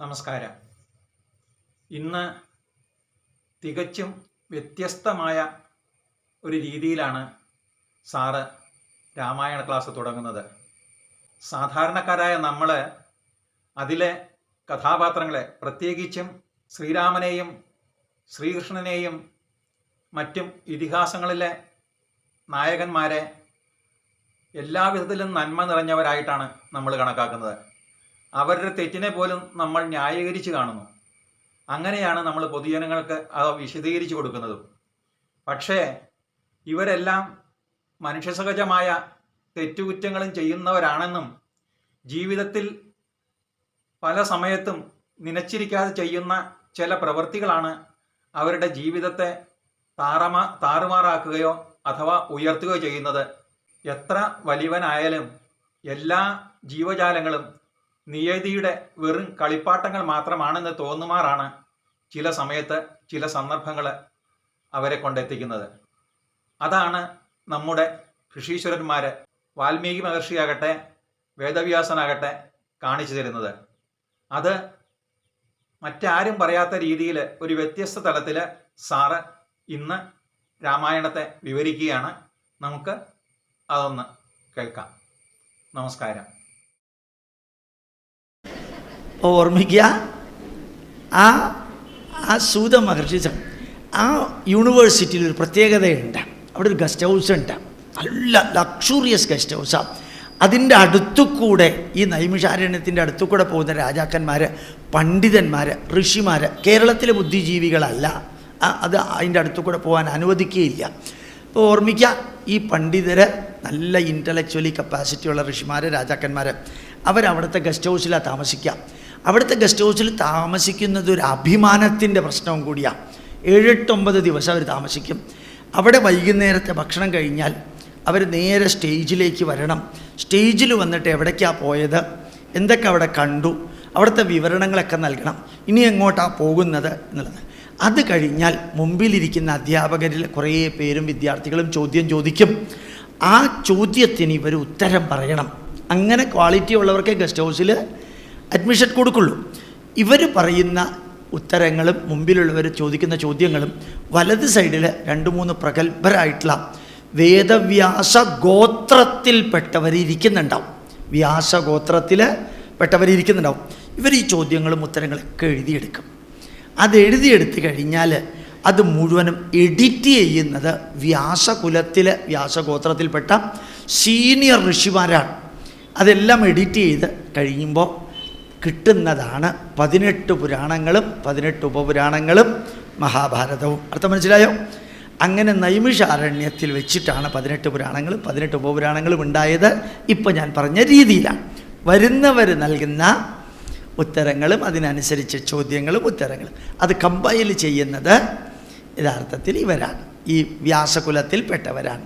നമസ്കാരം. ഇന്ന് തികച്ചും വ്യത്യസ്തമായ ഒരു രീതിയിലാണ് സാറ് രാമായണ ക്ലാസ് തുടങ്ങുന്നത്. സാധാരണക്കാരായ നമ്മൾ അതിലെ കഥാപാത്രങ്ങളെ പ്രത്യേകിച്ചും ശ്രീരാമനെയും ശ്രീകൃഷ്ണനെയും മറ്റും ഇതിഹാസങ്ങളിലെ നായകന്മാരെ എല്ലാവിധത്തിലും നന്മ നിറഞ്ഞവരായിട്ടാണ് നമ്മൾ കണക്കാക്കുന്നത്. അവരുടെ തെറ്റിനെ പോലും നമ്മൾ ന്യായീകരിച്ച് കാണുന്നു. അങ്ങനെയാണ് നമ്മൾ പൊതുജനങ്ങൾക്ക് അത് വിശദീകരിച്ചു കൊടുക്കുന്നതും. പക്ഷേ ഇവരെല്ലാം മനുഷ്യസഹജമായ തെറ്റുകുറ്റങ്ങളും ചെയ്യുന്നവരാണെന്നും ജീവിതത്തിൽ പല സമയത്തും നിനച്ചിരിക്കാതെ ചെയ്യുന്ന ചില പ്രവൃത്തികളാണ് അവരുടെ ജീവിതത്തെ താറമാ താറുമാറാക്കുകയോ അഥവാ ഉയർത്തുകയോ ചെയ്യുന്നത്. എത്ര വലിയവനായാലും എല്ലാ ജീവജാലങ്ങളും നിയതിയുടെ വെറും കളിപ്പാട്ടങ്ങൾ മാത്രമാണെന്ന് തോന്നുമാറാണ് ചില സമയത്ത് ചില സന്ദർഭങ്ങൾ അവരെ കൊണ്ടെത്തിക്കുന്നത്. അതാണ് നമ്മുടെ ഋഷീശ്വരന്മാർ വാൽമീകി മഹർഷിയാകട്ടെ വേദവ്യാസനാകട്ടെ കാണിച്ചു തരുന്നത്. അത് മറ്റാരും പറയാത്ത രീതിയിൽ ഒരു വ്യത്യസ്ത തലത്തിൽ സാറ് ഇന്ന് രാമായണത്തെ വിവരിക്കുകയാണ്. നമുക്ക് അതൊന്ന് കേൾക്കാം. നമസ്കാരം. ഓർമ്മിക്കുക? ആ ആ സൂത മഹർഷി ആ യൂണിവേഴ്സിറ്റിയിൽ ഒരു പ്രത്യേകതയുണ്ട്. അവിടെ ഒരു ഗസ്റ്റ് ഹൗസ് ഉണ്ട്. നല്ല ലക്ഷൂറിയസ് ഗസ്റ്റ് ഹൗസാണ് അതിന്റെ അടുത്തുകൂടെ ഈ നൈമിഷാരണ്യത്തിന്റെ അടുത്തുകൂടെ പോകുന്ന രാജാക്കന്മാർ പണ്ഡിതന്മാർ ഋഷിമാർ കേരളത്തിലെ ബുദ്ധിജീവികളല്ല. അത് അതിന്റെ അടുത്തുകൂടെ പോകാൻ അനുവദിക്കുകയില്ല. അപ്പോൾ ഓർമ്മിക്കുക ഈ പണ്ഡിതരെ നല്ല ഇന്റലക്ച്വലി കപ്പാസിറ്റിയുള്ള ഋഷിമാർ രാജാക്കന്മാർ അവരവിടുത്തെ ഗസ്റ്റ് ഹൗസിലാണ് താമസിക്കുക. അവിടുത്തെ ഗസ്റ്റ് ഹൗസിൽ താമസിക്കുന്നത് ഒരു അഭിമാനത്തിന്റെ പ്രശ്നവും കൂടിയാണ് ഏഴെട്ടൊമ്പത് ദിവസം അവർ താമസിക്കും. അവിടെ വൈകുന്നേരത്തെ ഭക്ഷണം കഴിഞ്ഞാൽ അവർ നേരെ സ്റ്റേജിലേക്ക് വരണം. സ്റ്റേജിൽ വന്നിട്ട് എവിടേക്കാണ് പോയത്? എന്തൊക്കെ അവിടെ കണ്ടു? അവിടുത്തെ വിവരണങ്ങളൊക്കെ നൽകണം. ഇനി എങ്ങോട്ടാണ് പോകുന്നത് എന്നുള്ളത്. അത് കഴിഞ്ഞാൽ മുമ്പിലിരിക്കുന്ന അധ്യാപകരിൽ കുറേ പേരും വിദ്യാർത്ഥികളും ചോദ്യം ചോദിക്കും. ആ ചോദ്യത്തിന് ഇവർ ഉത്തരം പറയണം. അങ്ങനെ ക്വാളിറ്റി ഉള്ളവർക്ക് ഗസ്റ്റ് ഹൗസിൽ അഡ്മിഷൻ കൊടുക്കുള്ളൂ. ഇവർ പറയുന്ന ഉത്തരങ്ങളും മുമ്പിലുള്ളവർ ചോദിക്കുന്ന ചോദ്യങ്ങളും വലത് സൈഡിൽ രണ്ട് മൂന്ന് പ്രഗത്ഭരായിട്ടുള്ള വേദവ്യാസ ഗോത്രത്തിൽപ്പെട്ടവർ ഇരിക്കുന്നുണ്ടാവും. വ്യാസഗോത്രത്തിൽ പെട്ടവർ ഇരിക്കുന്നുണ്ടാവും. ഇവർ ഈ ചോദ്യങ്ങളും ഉത്തരങ്ങളൊക്കെ എഴുതിയെടുക്കും. അത് എഴുതിയെടുത്ത് കഴിഞ്ഞാൽ അത് മുഴുവനും എഡിറ്റ് ചെയ്യുന്നത് വ്യാസകുലത്തിലെ വ്യാസഗോത്രത്തിൽപ്പെട്ട സീനിയർ ഋഷിമാരാണ്. അതെല്ലാം എഡിറ്റ് ചെയ്ത് കഴിയുമ്പോൾ കിട്ടുന്നതാണ് പതിനെട്ട് പുരാണങ്ങളും പതിനെട്ട് ഉപപുരാണങ്ങളും മഹാഭാരതവും. അർത്ഥം മനസ്സിലായോ? അങ്ങനെ നൈമിഷാരണ്യത്തിൽ വെച്ചിട്ടാണ് പതിനെട്ട് പുരാണങ്ങളും പതിനെട്ട് ഉപപുരാണങ്ങളും ഉണ്ടായത്. ഇപ്പം ഞാൻ പറഞ്ഞ രീതിയിലാണ്. വരുന്നവർ നൽകുന്ന ഉത്തരങ്ങളും അതിനനുസരിച്ച് ചോദ്യങ്ങളും ഉത്തരങ്ങളും. അത് കമ്പൈൽ ചെയ്യുന്നത് യഥാർത്ഥത്തിൽ ഇവരാണ്. ഈ വ്യാസകുലത്തിൽപ്പെട്ടവരാണ്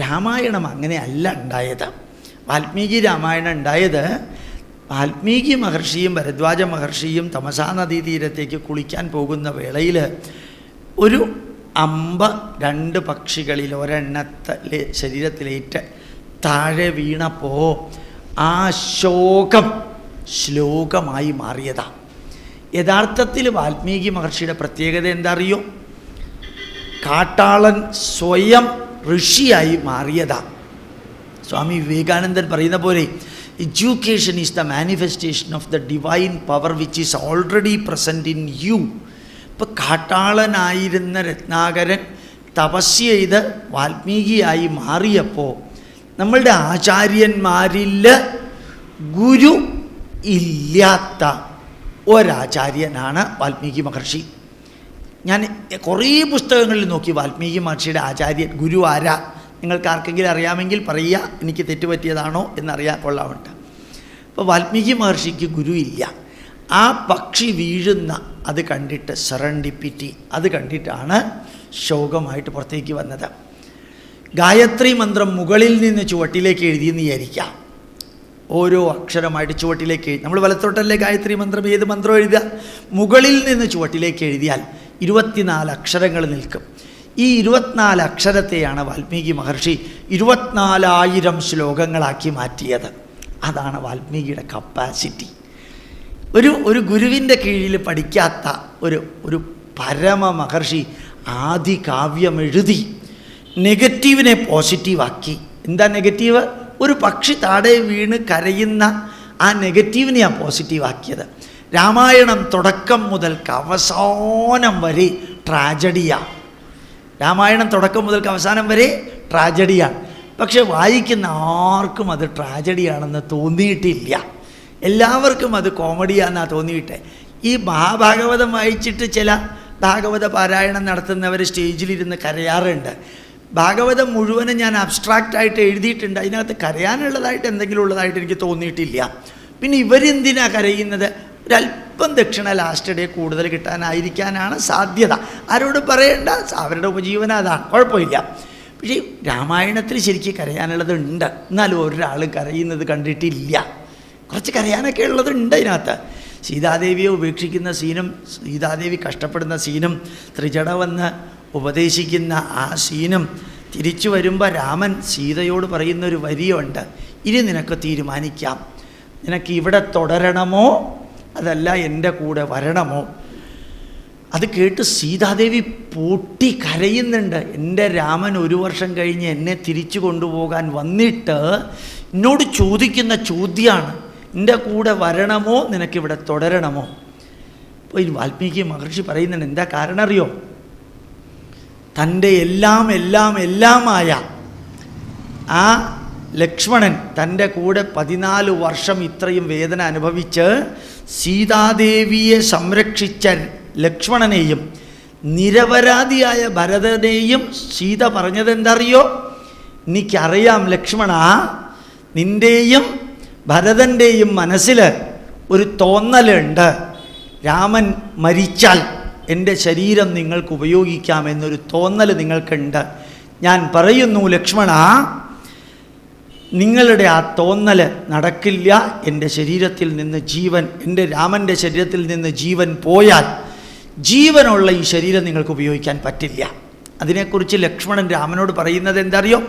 രാമായണം അങ്ങനെയല്ല ഉണ്ടായത്. വാൽമീകി രാമായണം ഉണ്ടായത് വാൽമീകി മഹർഷിയും ഭരദ്വാജ മഹർഷിയും തമസാ നദീതീരത്തേക്ക് കുളിക്കാൻ പോകുന്ന വേളയിൽ ഒരു അമ്പ രണ്ട് പക്ഷികളിൽ ഒരെണ്ണത്തെ ശരീരത്തിലേറ്റ് താഴെ വീണപ്പോൾ ആ ശോകം ശ്ലോകമായി മാറിയതാ. യഥാർത്ഥത്തിൽ വാൽമീകി മഹർഷിയുടെ പ്രത്യേകത എന്താ അറിയോ കാട്ടാളൻ സ്വയം ഋഷിയായി മാറിയതാ. സ്വാമി വിവേകാനന്ദൻ പറയുന്ന പോലെ education is the manifestation of the divine power which is already present in you ഇപ്പം കാട്ടാളനായിരുന്ന രത്നാകരൻ തപസ് ചെയ്ത് വാൽമീകിയായി മാറിയപ്പോൾ നമ്മളുടെ ആചാര്യന്മാരിൽ ഗുരു ഇല്ലാത്ത ഒരാചാര്യനാണ് വാൽമീകി മഹർഷി. ഞാൻ കുറേ പുസ്തകങ്ങളിൽ നോക്കി വാൽമീകി മഹർഷിയുടെ ആചാര്യൻ ഗുരു ആരാ? നിങ്ങൾക്ക് ആർക്കെങ്കിലും അറിയാമെങ്കിൽ പറയുക എനിക്ക് തെറ്റുപറ്റിയതാണോ എന്നറിയാൻ കൊള്ളാമുണ്ട് അപ്പോൾ വാൽമീകി മഹർഷിക്ക് ഗുരുവില്ല. ആ പക്ഷി വീഴുന്ന അത് കണ്ടിട്ട് സെറണ്ടിപ്പിറ്റി അത് കണ്ടിട്ടാണ് ശോകമായിട്ട് പുറത്തേക്ക് വന്നത്. ഗായത്രി മന്ത്രം മുകളിൽ നിന്ന് ചുവട്ടിലേക്ക് എഴുതിയെന്ന് വിചാരിക്കാം. ഓരോ അക്ഷരമായിട്ട് ചുവട്ടിലേക്ക് എഴുതി നമ്മൾ വലത്തോട്ടല്ലേ ഗായത്രി മന്ത്രം ഏത് മന്ത്രം എഴുതുക? മുകളിൽ നിന്ന് ചുവട്ടിലേക്ക് എഴുതിയാൽ ഇരുപത്തിനാല് അക്ഷരങ്ങൾ നിൽക്കും. ഈ ഇരുപത്തിനാല് അക്ഷരത്തെയാണ് വാൽമീകി മഹർഷി ഇരുപത്തിനാലായിരം ശ്ലോകങ്ങളാക്കി മാറ്റിയത്. അതാണ് വാൽമീകിയുടെ കപ്പാസിറ്റി ഒരു ഒരു ഗുരുവിന്റെ കീഴിൽ പഠിക്കാത്ത ഒരു ഒരു പരമ മഹർഷി ആദി കാവ്യം എഴുതി നെഗറ്റീവിനെ പോസിറ്റീവാക്കി എന്താ നെഗറ്റീവ്? ഒരു പക്ഷി താടെ വീണ് കരയുന്ന ആ നെഗറ്റീവിനെയാണ് പോസിറ്റീവാക്കിയത് രാമായണം തുടക്കം മുതൽക്ക് അവസാനം വരെ ട്രാജഡിയാണ് രാമായണം തുടക്കം മുതൽക്ക് അവസാനം വരെ ട്രാജഡിയാണ്. പക്ഷെ വായിക്കുന്ന ആർക്കും അത് ട്രാജഡിയാണെന്ന് തോന്നിയിട്ടില്ല. എല്ലാവർക്കും അത് കോമഡിയാണെന്നാണ് തോന്നിയിട്ട്. ഈ മഹാഭാഗവതം വായിച്ചിട്ട് ചില ഭാഗവത പാരായണം നടത്തുന്നവർ സ്റ്റേജിലിരുന്ന് കരയാറുണ്ട്. ഭാഗവതം മുഴുവനും ഞാൻ ആയിട്ട് എഴുതിയിട്ടുണ്ട്. അതിനകത്ത് കരയാനുള്ളതായിട്ട് എന്തെങ്കിലും ഉള്ളതായിട്ട് എനിക്ക് തോന്നിയിട്ടില്ല. പിന്നെ ഇവരെന്തിനാണ് കരയുന്നത്? ഒരല്പം ദക്ഷിണ ലാസ്റ്റ് ഡേ കൂടുതൽ കിട്ടാനായിരിക്കാനാണ് സാധ്യത. ആരോട് പറയേണ്ട? അവരുടെ ഉപജീവനം അതാണ് കുഴപ്പമില്ല. പക്ഷേ രാമായണത്തിൽ ശരിക്കും കരയാനുള്ളത് ഉണ്ട്. എന്നാലും ഒരാൾ കരയുന്നത് കണ്ടിട്ടില്ല. കുറച്ച് കരയാനൊക്കെ ഉള്ളതുണ്ട് അതിനകത്ത് സീതാദേവിയെ ഉപേക്ഷിക്കുന്ന സീനും സീതാദേവി കഷ്ടപ്പെടുന്ന സീനും ത്രിജട വന്ന് ഉപദേശിക്കുന്ന ആ സീനും തിരിച്ചു വരുമ്പോൾ രാമൻ സീതയോട് പറയുന്ന ഒരു വരിയുണ്ട്. ഇനി നിനക്ക് തീരുമാനിക്കാം. നിനക്ക് ഇവിടെ തുടരണമോ? അതല്ല എന്റെ കൂടെ വരണമോ? അത് കേട്ട് സീതാദേവി പൊട്ടി കരയുന്നുണ്ട്. എന്റെ രാമൻ ഒരു വർഷം കഴിഞ്ഞ് എന്നെ തിരിച്ചു കൊണ്ടുപോകാൻ വന്നിട്ട് എന്നോട് ചോദിക്കുന്ന ചോദ്യമാണ് എന്റെ കൂടെ വരണമോ? നിനക്കിവിടെ തുടരണമോ? അപ്പോൾ ഈ വാൽമീകി മഹർഷി പറയുന്നുണ്ട് എന്താ കാരണം അറിയോ? തന്റെ എല്ലാം എല്ലാം എല്ലാമായ ആ ലക്ഷ്മണൻ തന്റെ കൂടെ പതിനാല് വർഷം ഇത്രയും വേദന അനുഭവിച്ച് സീതാദേവിയെ സംരക്ഷിച്ച ലക്ഷ്മണനെയും നിരപരാധിയായ ഭരതനെയും സീത പറഞ്ഞത് എന്തറിയോ? എനിക്കറിയാം ലക്ഷ്മണ നിന്റെയും ഭരതന്റെയും മനസ്സിൽ ഒരു തോന്നലുണ്ട്. രാമൻ മരിച്ചാൽ എന്റെ ശരീരം നിങ്ങൾക്ക് ഉപയോഗിക്കാം എന്നൊരു തോന്നൽ നിങ്ങൾക്കുണ്ട്. ഞാൻ പറയുന്നു ലക്ഷ്മണ നിങ്ങളുടെ ആ തോന്നൽ നടക്കില്ല. എന്റെ ശരീരത്തിൽ നിന്ന് ജീവൻ എന്റെ രാമന്റെ ശരീരത്തിൽ നിന്ന് ജീവൻ പോയാൽ ജീവനുള്ള ഈ ശരീരം നിങ്ങൾക്ക് ഉപയോഗിക്കാൻ പറ്റില്ല. അതിനെക്കുറിച്ച് ലക്ഷ്മണൻ രാമനോട് പറയുന്നത് എന്തറിയോ?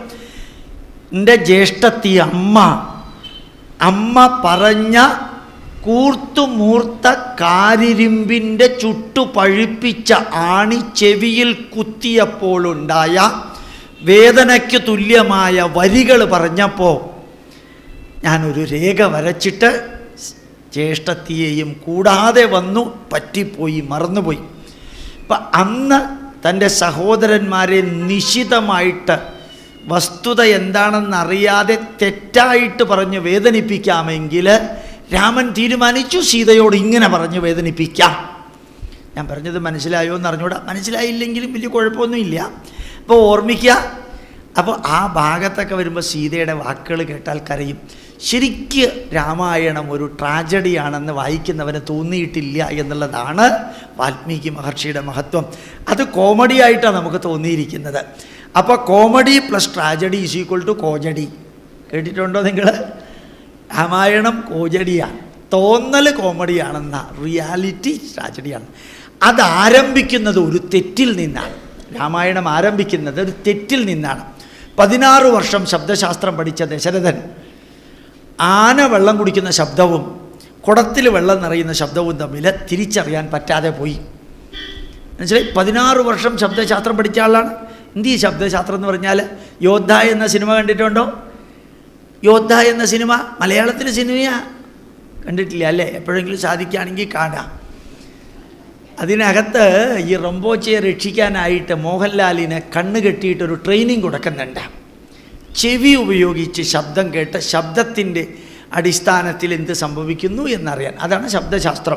എന്റെ ജ്യേഷ്ഠത്തി അമ്മ അമ്മ പറഞ്ഞ കൂർത്തുമൂർത്ത കാരിരുമ്പിന്റെ ചുട്ടു പഴുപ്പിച്ച ആണി ചെവിയിൽ കുത്തിയപ്പോഴുണ്ടായ വേദനയ്ക്ക് തുല്യമായ വരികൾ പറഞ്ഞപ്പോൾ ഞാനൊരു രേഖ വരച്ചിട്ട് ജ്യേഷ്ഠത്തിയെയും കൂടാതെ വന്നു പറ്റിപ്പോയി മറന്നുപോയി. അപ്പം അന്ന് തന്റെ സഹോദരന്മാരെ നിശിതമായിട്ട് വസ്തുത എന്താണെന്നറിയാതെ തെറ്റായിട്ട് പറഞ്ഞ് വേദനിപ്പിക്കാമെങ്കിൽ രാമൻ തീരുമാനിച്ചു സീതയോട് ഇങ്ങനെ പറഞ്ഞ് വേദനിപ്പിക്കാം. ഞാൻ പറഞ്ഞത് മനസ്സിലായോ എന്ന് അറിഞ്ഞൂടാ മനസ്സിലായില്ലെങ്കിലും വലിയ കുഴപ്പമൊന്നുമില്ല. അപ്പോൾ ഓർമ്മിക്കുക അപ്പോൾ ആ ഭാഗത്തൊക്കെ വരുമ്പോൾ സീതയുടെ വാക്കുകൾ കേട്ടാൽ കരയും. ശരിക്ക് രാമായണം ഒരു ട്രാജഡിയാണെന്ന് വായിക്കുന്നവന് തോന്നിയിട്ടില്ല എന്നുള്ളതാണ് വാൽമീകി മഹർഷിയുടെ മഹത്വം. അത് കോമഡി ആയിട്ടാണ് നമുക്ക് തോന്നിയിരിക്കുന്നത്. അപ്പോൾ comedy plus tragedy is equal to കോജഡി. കേട്ടിട്ടുണ്ടോ നിങ്ങൾ രാമായണം കോജഡിയാണ് തോന്നൽ കോമഡിയാണെന്ന റിയാലിറ്റി ട്രാജഡിയാണ്. അത് ആരംഭിക്കുന്നത് ഒരു തെറ്റിൽ നിന്നാണ്. രാമായണം ആരംഭിക്കുന്നത് ഒരു തെറ്റിൽ നിന്നാണ്. പതിനാറ് വർഷം ശബ്ദശാസ്ത്രം പഠിച്ച ദശരഥൻ ആന വെള്ളം കുടിക്കുന്ന ശബ്ദവും കുടത്തിൽ വെള്ളം നിറയുന്ന ശബ്ദവും തമ്മിൽ തിരിച്ചറിയാൻ പറ്റാതെ പോയി. മനസ്സിലായി? പതിനാറ് വർഷം ശബ്ദശാസ്ത്രം പഠിച്ച ആളാണ്. എന്ത് ഈ ശബ്ദശാസ്ത്രം എന്ന് പറഞ്ഞാൽ യോദ്ധ എന്ന സിനിമ കണ്ടിട്ടുണ്ടോ? യോദ്ധ എന്ന സിനിമ മലയാളത്തിലെ സിനിമയാണ് കണ്ടിട്ടില്ല അല്ലേ? എപ്പോഴെങ്കിലും സാധിക്കുകയാണെങ്കിൽ കാണാം. അതിനകത്ത് ഈ റംബോച്ചയെ രക്ഷിക്കാനായിട്ട് മോഹൻലാലിനെ കണ്ണ് കെട്ടിയിട്ടൊരു ട്രെയിനിങ് കൊടുക്കുന്നുണ്ട്. ചെവി ഉപയോഗിച്ച് ശബ്ദം കേട്ട് ശബ്ദത്തിന്റെ അടിസ്ഥാനത്തിൽ എന്ത് സംഭവിക്കുന്നു എന്നറിയാൻ. അതാണ് ശബ്ദശാസ്ത്രം.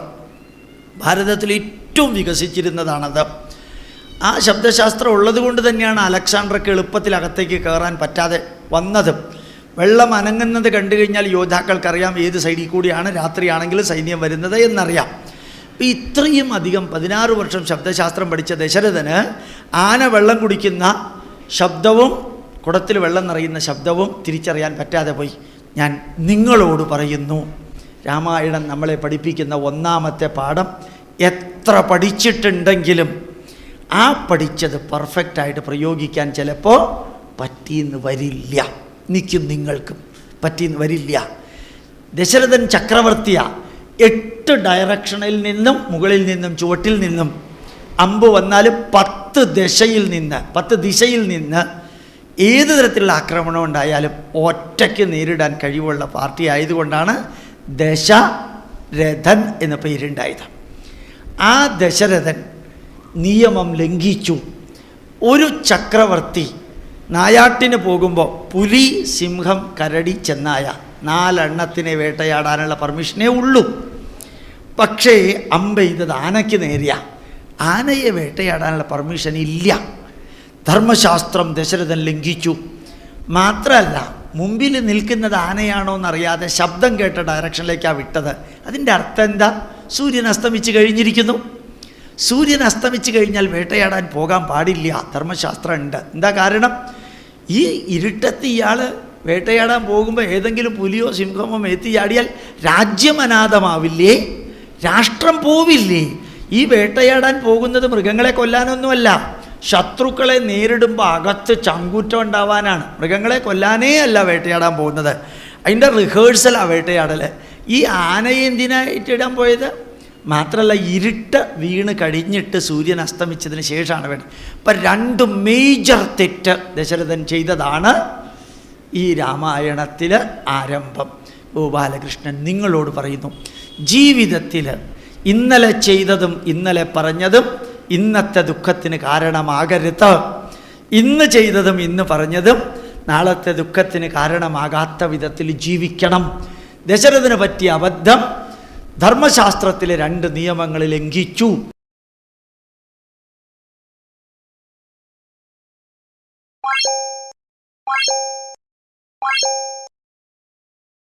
ഭാരതത്തിൽ ഏറ്റവും വികസിച്ചിരുന്നതാണത്. ആ ശബ്ദശാസ്ത്രം ഉള്ളത് കൊണ്ട് തന്നെയാണ് അലക്സാണ്ടർക്ക് എളുപ്പത്തിൽ അകത്തേക്ക് കയറാൻ പറ്റാതെ വന്നതും. വെള്ളം അനങ്ങുന്നത് കണ്ടു കഴിഞ്ഞാൽ യോദ്ധാക്കൾക്കറിയാം ഏത് സൈഡിൽ കൂടിയാണ് രാത്രിയാണെങ്കിലും സൈന്യം വരുന്നത് എന്നറിയാം. അപ്പോൾ ഇത്രയും അധികം പതിനാറ് വർഷം ശബ്ദശാസ്ത്രം പഠിച്ച ദശരഥന് ആന വെള്ളം കുടിക്കുന്ന ശബ്ദവും കുടത്തിൽ വെള്ളം നിറയുന്ന ശബ്ദവും തിരിച്ചറിയാൻ പറ്റാതെ പോയി. ഞാൻ നിങ്ങളോട് പറയുന്നു രാമായണം നമ്മളെ പഠിപ്പിക്കുന്ന ഒന്നാമത്തെ പാഠം എത്ര പഠിച്ചിട്ടുണ്ടെങ്കിലും ആ പഠിച്ചത് പെർഫെക്റ്റായിട്ട് പ്രയോഗിക്കാൻ ചിലപ്പോൾ പറ്റിയെന്ന് വരില്ല. എനിക്കും നിങ്ങൾക്കും പറ്റിയെന്ന് വരില്ല. ദശരഥൻ ചക്രവർത്തിയ. എട്ട് ഡയറക്ഷനിൽ നിന്നും മുകളിൽ നിന്നും ചുവട്ടിൽ നിന്നും അമ്പ് വന്നാൽ പത്ത് ദശയിൽ നിന്ന് പത്ത് ദിശയിൽ നിന്ന് ഏത് തരത്തിലുള്ള ആക്രമണം ഉണ്ടായാലും ഒറ്റയ്ക്ക് നേരിടാൻ കഴിവുള്ള പാർട്ടി ആയതുകൊണ്ടാണ് ദശരഥൻ എന്ന പേരുണ്ടായത്. ആ ദശരഥൻ നിയമം ലംഘിച്ചു. ഒരു ചക്രവർത്തി നായാട്ടിന് പോകുമ്പോൾ പുലി സിംഹം കരടി ചെന്നായ നാലെണ്ണത്തിനെ വേട്ടയാടാനുള്ള പെർമിഷനേ ഉള്ളൂ. പക്ഷേ അമ്പെയ്തത് ആനയ്ക്ക് നേരിയ. ആനയെ വേട്ടയാടാനുള്ള പെർമിഷൻ ഇല്ല. ധർമ്മശാസ്ത്രം ദശരഥൻ ലംഘിച്ചു. മാത്രമല്ല മുമ്പിൽ നിൽക്കുന്നത് ആനയാണോ എന്നറിയാതെ ശബ്ദം കേട്ട ഡയറക്ഷനിലേക്കാണ് വിട്ടത്. അതിന്റെ അർത്ഥം എന്താ? സൂര്യൻ അസ്തമിച്ച് കഴിഞ്ഞിരിക്കുന്നു. സൂര്യൻ അസ്തമിച്ച് കഴിഞ്ഞാൽ വേട്ടയാടാൻ പോകാൻ പാടില്ല. ധർമ്മശാസ്ത്രം ഉണ്ട് എന്താ കാരണം? ഈ ഇരുട്ടത്ത് ഇയാൾ വേട്ടയാടാൻ പോകുമ്പോൾ ഏതെങ്കിലും പുലിയോ സിംഹമോ മേത്തിയാടിയാൽ രാജ്യം അനാഥമാവില്ലേ രാഷ്ട്രം പോവില്ലേ? ഈ വേട്ടയാടാൻ പോകുന്നത് മൃഗങ്ങളെ കൊല്ലാനൊന്നുമല്ല. ശത്രുക്കളെ നേരിടുമ്പോൾ അകത്ത് ചങ്കൂറ്റം ഉണ്ടാവാനാണ്. മൃഗങ്ങളെ കൊല്ലാനേ അല്ല വേട്ടയാടാൻ പോകുന്നത്. അതിന്റെ റിഹേഴ്സലാണ് വേട്ടയാടൽ ഈ ആനയെ എന്തിനായിട്ട് ഇടാൻ പോയത്? മാത്രമല്ല ഇരുട്ട് വീണ് കഴിഞ്ഞിട്ട് സൂര്യൻ അസ്തമിച്ചതിന് ശേഷമാണ് വേണ്ടത്. അപ്പം രണ്ട് മേജർ തെറ്റ് ദശരഥൻ ചെയ്തതാണ് ഈ രാമായണത്തിൽ ആരംഭം. ഗോപാലകൃഷ്ണൻ നിങ്ങളോട് പറയുന്നു ജീവിതത്തിൽ ഇന്നലെ ചെയ്തതും ഇന്നലെ പറഞ്ഞതും ഇന്നത്തെ ദുഃഖത്തിന് കാരണമാകരുത്. ഇന്ന് ചെയ്തതും ഇന്ന് പറഞ്ഞതും നാളത്തെ ദുഃഖത്തിന് കാരണമാകാത്ത വിധത്തിൽ ജീവിക്കണം. ദശരഥന് പറ്റിയ അബദ്ധം ധർമ്മശാസ്ത്രത്തിലെ രണ്ട് നിയമങ്ങൾ ലംഘിച്ചു.